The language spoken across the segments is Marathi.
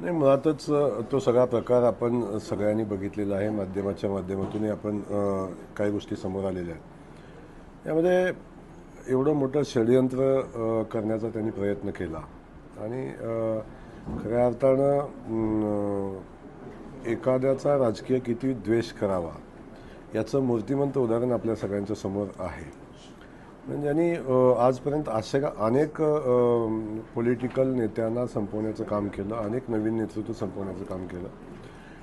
नाही मुळातच तो सगळा प्रकार आपण सगळ्यांनी बघितलेला आहे. माध्यमाच्या माध्यमातूनही आपण काही गोष्टी समोर आलेल्या आहेत. यामध्ये एवढं मोठं षडयंत्र करण्याचा त्यांनी प्रयत्न केला. आणि खऱ्या अर्थानं एखाद्याचा राजकीय किती द्वेष करावा याचं मूर्तिमंत उदाहरण आपल्या सगळ्यांच्या समोर आहे. म्हणजे यांनी आजपर्यंत असे अनेक पॉलिटिकल नेत्यांना संपवण्याचं काम केलं अनेक नवीन नेतृत्व संपवण्याचं काम केलं.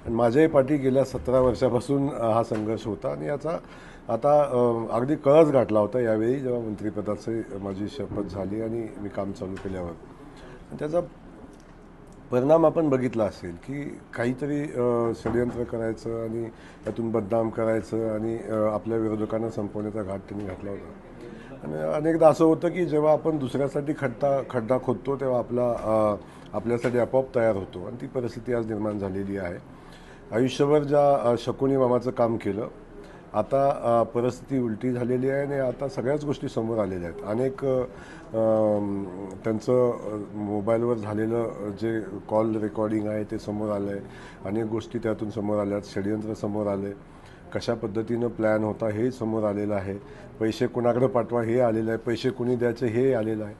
आणि माझ्याही पाठी गेल्या सतरा वर्षापासून हा संघर्ष होता आणि याचा आता अगदी कळस गाठला होता यावेळी जेव्हा मंत्रिपदाची माझी शपथ झाली आणि मी काम चालू केल्यावर. त्याचा परिणाम आपण बघितला असेल की काहीतरी षडयंत्र करायचं आणि त्यातून बदनाम करायचं आणि आपल्या विरोधकांना संपवण्याचा घाट त्यांनी घातला होता. आणि अनेकदा असं होतं की जेव्हा आपण दुसऱ्यासाठी खड्डा खड्डा खोदतो तेव्हा आपला आपल्यासाठी आपोआप तयार होतो. आणि ती परिस्थिती आज निर्माण झालेली आहे. आयुष्यभर ज्या शकुनी मामाचं काम केलं आता परिस्थिती उलटी झालेली आहे आणि आता सगळ्याच गोष्टी समोर आलेल्या आहेत. अनेक त्यांचं मोबाईलवर झालेलं जे कॉल रेकॉर्डिंग आहे ते समोर आलं आहे अनेक गोष्टी त्यातून समोर आल्या आहेत षडयंत्र समोर आले कशा पद्धतीनं प्लॅन होता हे समोर आलेलं आहे. पैसे कुणाकडे पाठवा हे आलेलं आहे. पैसे कुणी द्यायचे हे आलेलं आहे.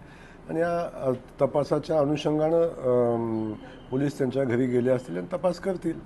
आणि या तपासाच्या अनुषंगानं पोलीस त्यांच्या घरी गेले असतील आणि तपास करतील.